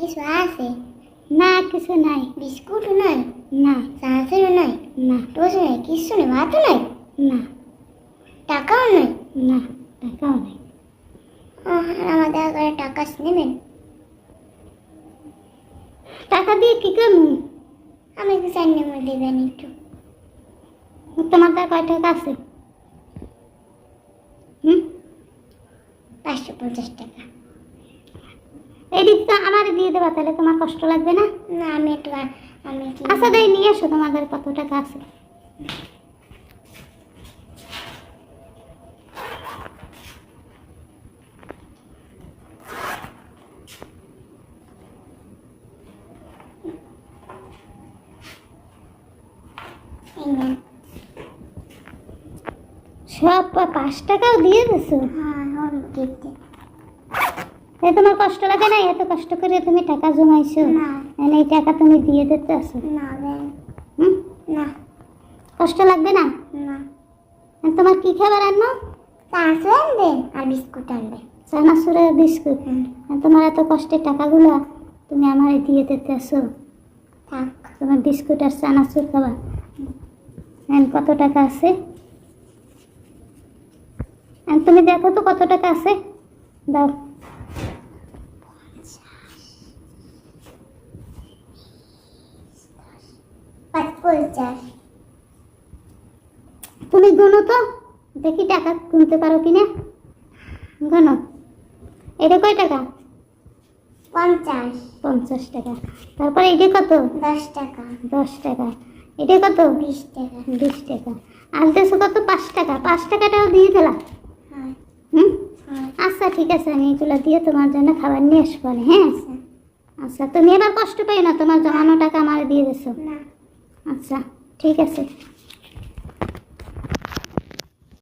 কিছু আছে না কিছু নাই বিস্কুটও নাই না চানাচুরও নাই না টোস্ট নাই কিছু নেই ভাতও নাই না টাকাও নাই না টাকাও নাই আমাদের ঘরে টাকা নেবেন টাকা দিয়ে কি করব আমি একটু চার নম্বর দেবেন একটু তোমার কাছে কয় টাকা আছে হুম পাঁচশো পঞ্চাশ টাকা এই দিকটা আমার দিয়ে দেবা তাহলে তোমার কষ্ট লাগবে না? না আমি একটু আমি আচ্ছা তাই নিয়ে এসো তোমাদের কত টাকা আছে। সব পাঁচ টাকাও দিয়ে দিছো? হ্যাঁ দিতে তোমার কষ্ট লাগে না? এত কষ্ট করে তুমি টাকা জমাইছো? না। এই টাকা তুমি দিয়ে দিতে আসো না না। কষ্ট লাগবে না? না। তোমার কি খাবার আনো চানাচুর আনবেন আর বিস্কুট আনবেন চানাচুরের বিস্কুট। তোমার এত কষ্টের টাকাগুলো তুমি আমার দিয়ে দিতে আসো তোমার বিস্কুট আর চানাচুর খাবা এখন কত টাকা আছে? তুমি দেখো তো কত টাকা আছে। দাও পাঁচ পঞ্চাশ তুমি গুনো তো দেখি টাকা গুনতে পারো কি না গুনো। এটা কয় টাকা? পঞ্চাশ। পঞ্চাশ টাকা। তারপরে এটা কত? দশ টাকা। দশ টাকা। এটা কত? বিশ টাকা। বিশ টাকা। আর দেশো কত? পাঁচ টাকা। পাঁচ টাকাটাও দিয়ে দিলাম হুম? আচ্ছা ঠিক আছে। আমি এগুলো দিয়ে তোমার জন্য খাবার নিয়ে আসব। হ্যাঁ? আচ্ছা। আচ্ছা তুমি এবার কষ্ট পাই না। তোমার জমানো টাকা আমার দিয়ে দিছো। না। আচ্ছা ঠিক আছে।